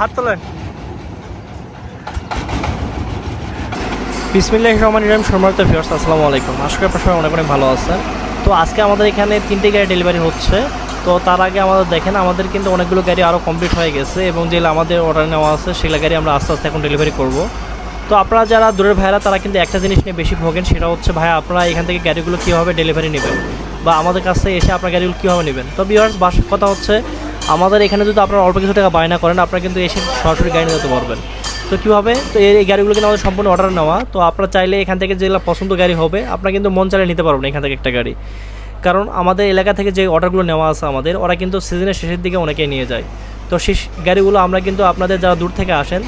হাত তোলেন। বিসমিল্লাহ রহমান ইরাম সম্মানিত ভিউয়ার্স আসসালামু আলাইকুম। আশা করি আপনার অনেক অনেক ভালো আছেন। তো আজকে আমাদের এখানে তিনটে গাড়ি ডেলিভারি হচ্ছে। তো তার আগে আমাদের দেখেন, আমাদের কিন্তু অনেকগুলো গাড়ি আরও কমপ্লিট হয়ে গেছে এবং যেগুলো আমাদের অর্ডার নেওয়া আছে, সেগুলো গাড়ি আমরা আস্তে আস্তে এখন ডেলিভারি করব। তো আপনারা যারা দূরের ভাইরা তারা কিন্তু একটা জিনিস নিয়ে বেশি ভোগেন, সেটা হচ্ছে ভাই আপনারা এখান থেকে গাড়িগুলো কীভাবে ডেলিভারি নেবেন? বা আমাদের কাছ এসে আপনার গাড়িগুলো কীভাবে নেবেন? তো ভিউয়ার্স বাস কথা হচ্ছে আমাদের এখানে যদি আপনারা অল্প কিছু টাকা বায়না করেন, আপনারা কিন্তু এসে সরাসরি গাড়ি নিতে পারবেন। তো কীভাবে? তো এই গাড়িগুলো কিন্তু আমাদের সম্পূর্ণ অর্ডার নেওয়া। তো আপনারা চাইলে এখান থেকে যেগুলো পছন্দ গাড়ি হবে, আপনারা কিন্তু মন চাইলে নিতে পারবেন এখান থেকে একটা গাড়ি। কারণ আমাদের এলাকা থেকে যে অর্ডারগুলো নেওয়া আছে আমাদের, ওরা কিন্তু সিজনের শেষের দিকে অনেকেই নিয়ে যায়। তো সেই গাড়িগুলো আমরা কিন্তু আপনাদের যারা দূর থেকে আসেন,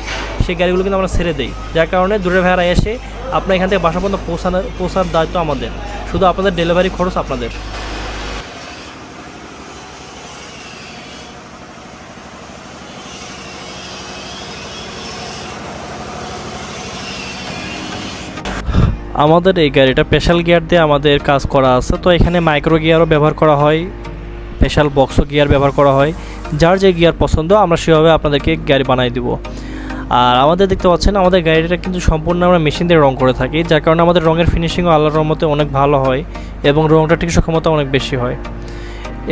সেই গাড়িগুলো কিন্তু আমরা ছেড়ে দিই। যার কারণে দূরের ভাইয়ারা এসে আপনার এখান থেকে বাসা পর্যন্ত পৌঁছানোর পৌঁছার দায়িত্ব আমাদের। শুধু আপনাদের ডেলিভারি খরচ আপনাদের। আমাদের এই গাড়িটা স্পেশাল গিয়ার দিয়ে আমাদের কাজ করা আছে। তো এখানে মাইক্রো গিয়ারও ব্যবহার করা হয় স্পেশাল বক্সও গিয়ার ব্যবহার করা হয়। যার যে গিয়ার পছন্দ, আমরা সেভাবে আপনাদেরকে গাড়ি বানাই দিব। আর আমাদের দেখতে পাচ্ছেন, আমাদের গাড়িটা কিন্তু সম্পূর্ণ আমরা মেশিন দিয়ে রং করে থাকি, যার কারণে আমাদের রঙের ফিনিশিংও আল্লাহর রহমতে অনেক ভালো হয় এবং রংটা ঠিক ক্ষমতা অনেক বেশি হয়।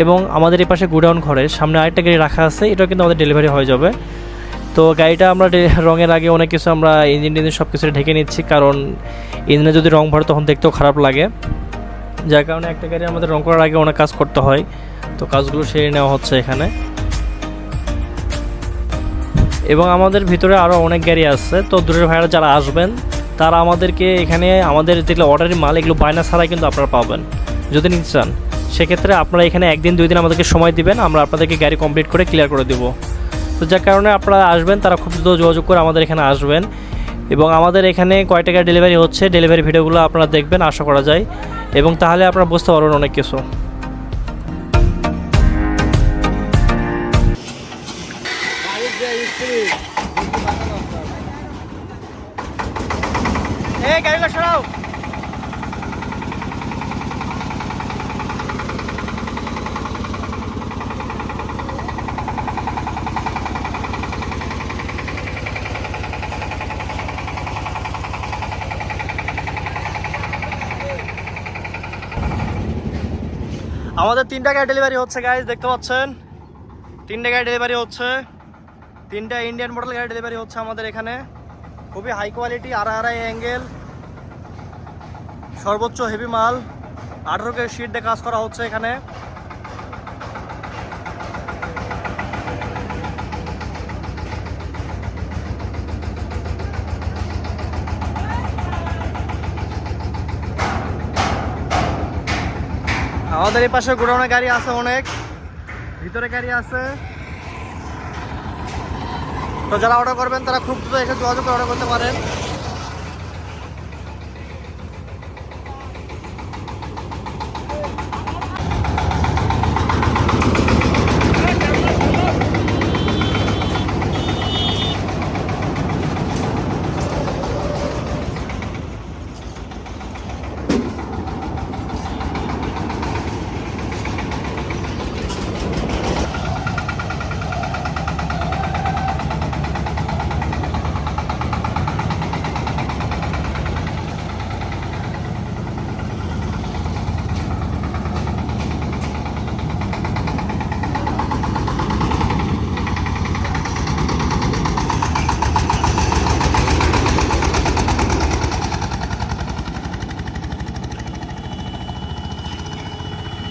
এবং আমাদের এই পাশে গোডাউন ঘরে সামনে আরেকটা গাড়ি রাখা আছে, এটাও কিন্তু আমাদের ডেলিভারি হয়ে যাবে। তো গাড়িটা আমরা রঙের আগে অনেক কিছু আমরা ইঞ্জিন টিঞ্জিন সব কিছু ঢেকে নিচ্ছি, কারণ ইঞ্জিনে যদি রং ভরে তখন দেখতেও খারাপ লাগে। যার কারণে একটা গাড়ি আমাদের রং করার আগে অনেক কাজ করতে হয়। তো কাজগুলো সেরে নেওয়া হচ্ছে এখানে। এবং আমাদের ভিতরে আরও অনেক গাড়ি আছে। তো দূরের ভাইরা যারা আসবেন, তারা আমাদেরকে এখানে আমাদের যেগুলো অর্ডারের মাল, এগুলো বায়না ছাড়াই কিন্তু আপনারা পাবেন। যদি নিতে চান, সেক্ষেত্রে আপনারা এখানে একদিন, দুই দিন আমাদেরকে সময় দিবেন, আমরা আপনাদেরকে গাড়ি কমপ্লিট করে ক্লিয়ার করে দেবো। তো যার কারণে আপনারা আসবেন, তারা খুব দ্রুত যোগাযোগ করে আমাদের এখানে আসবেন। এবং আমাদের এখানে কয় টাকা ডেলিভারি হচ্ছে ডেলিভারি ভিডিওগুলো আপনারা দেখবেন, আশা করা যায়। এবং তাহলে আপনারা বুঝতে পারবেন অনেক কিছু। এই গাড়িটা সরাও। আমাদের তিনটা গাড়ি ডেলিভারি হচ্ছে গাইজ দেখতে পাচ্ছেন? তিনটা গাড়ি ডেলিভারি হচ্ছে। তিনটা ইন্ডিয়ান মডেল গাড়ি ডেলিভারি হচ্ছে আমাদের এখানে। খুবই হাই কোয়ালিটি আর আড়াই অ্যাঙ্গেল সর্বোচ্চ হেভি মাল। আঠারো কে শিট দিয়ে কাজ করা হচ্ছে এখানে। আমাদের এই পাশে গোডাউনে গাড়ি আছে অনেক। ভিতরে গাড়ি আছে। তো যারা অর্ডার করবেন, তারা খুব দ্রুত এসে যোগাযোগ করে অর্ডার করতে পারেন।